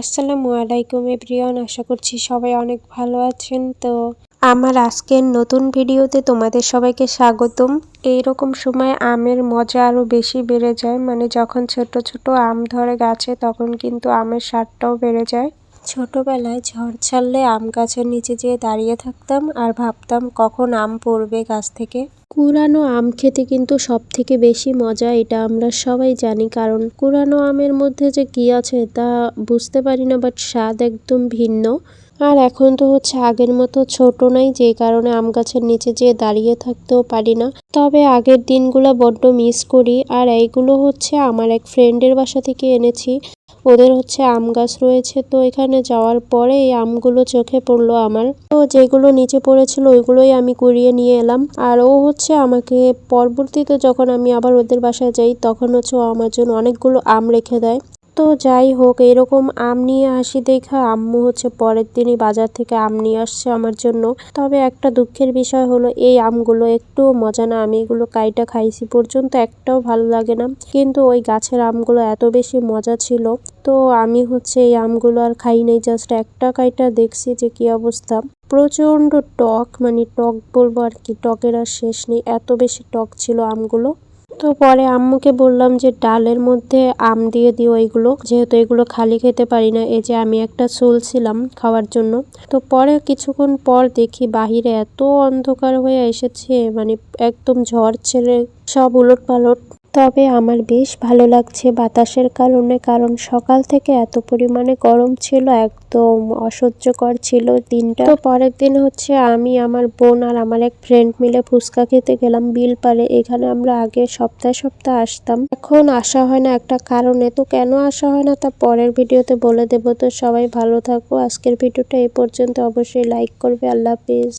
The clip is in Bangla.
আসসালামু আলাইকুম এভরিওয়ান, আশা করছি সবাই অনেক ভালো আছেন। তো আমার আজকের নতুন ভিডিওতে তোমাদের সবাইকে স্বাগতম। এই রকম সময় আমের মজা আরও বেশি বেড়ে যায় মানে যখন ছোট ছোট আম ধরে গাছে, তখন কিন্তু আমের স্বাদটাও বেড়ে যায়। ছোটবেলায় ঝড় ছাড়লে আম গাছের নিচে যেয়ে দাঁড়িয়ে থাকতাম আর ভাবতাম কখন আম পড়বে গাছ থেকে। কুড়ানো আম খেতে কিন্তু সব থেকে বেশি মজা, এটা আমরা সবাই জানি। কারণ কুরানো আমের মধ্যে যে কি আছে তা বুঝতে পারি না বাট স্বাদ একদম ভিন্ন। আর এখন তো হচ্ছে আগের মতো ছোট নাই, যে কারণে আম গাছের নিচে যেয়ে দাঁড়িয়ে থাকতেও পারি না। তবে আগের দিনগুলো বড্ড মিস করি, আর এইগুলো হচ্ছে আমার এক ফ্রেন্ডের বাসা থেকে এনেছি। ওদের হচ্ছে আম গাছ রয়েছে, তো এখানে যাওয়ার পরে এই আমগুলো চোখে পড়ল আমার। তো যেগুলো নিচে পড়েছিল ওইগুলোই আমি কুড়িয়ে নিয়ে এলাম। আর ও হচ্ছে আমাকে পরবর্তীতে যখন আমি আবার ওদের বাসায় যাই, তখন হচ্ছে ও আমার জন্য অনেকগুলো আম রেখে দেয়। তো যাই হোক, এরকম আম নিয়ে আসি দেখা আম্মু হচ্ছে পরের দিনই বাজার থেকে আম নিয়ে আসছে আমার জন্য। তবে একটা দুঃখের বিষয় হলো, এই আমগুলো একটুও মজা না, আমি এগুলো কাইটা খাইছি পর্যন্ত, একটাও ভালো লাগে না। কিন্তু ওই গাছের আমগুলো এত বেশি মজা ছিল, তো আমি হচ্ছে এই আমগুলো আর খাই নাই জাস্ট একটা কাইটা দেখছি যে কি অবস্থা। প্রচণ্ড টক মানে টক বলব আর কি, টকের আর শেষ নেই, এত বেশি টক ছিল আমগুলো। তো পরে আম্মুকে বললাম যে ডালের মধ্যে আম দিয়ে দিও এইগুলো যেহেতু এগুলো খালি খেতে পারি না, এই যে আমি একটা চুলছিলাম খাওয়ার জন্য। তো পরে কিছুক্ষণ পর দেখি বাহিরে এত অন্ধকার হয়ে এসেছে মানে একদম ঝড় ছেড়ে সব উলট পালট তবে আমার বেশ ভালো লাগছে বাতাসের কারণে, কারণ সকাল থেকে এত পরিমাণে গরম ছিল, একদম অসহ্যকর ছিল দিনটা। তো পরের দিন হচ্ছে আমি, আমার বোন আর আমার এক ফ্রেন্ড মিলে ফুচকা খেতে গেলাম বিল পারে এখানে আমরা আগে সপ্তাহে সপ্তাহে আসতাম। এখন আসা হয় না একটা কারণে। তো কেন আসা হয় না তা পরের ভিডিওতে বলে দেবো। তো সবাই ভালো থাকো। আজকের ভিডিওটা এই পর্যন্ত। অবশ্যই লাইক করবে। আল্লাহ হাফিজ।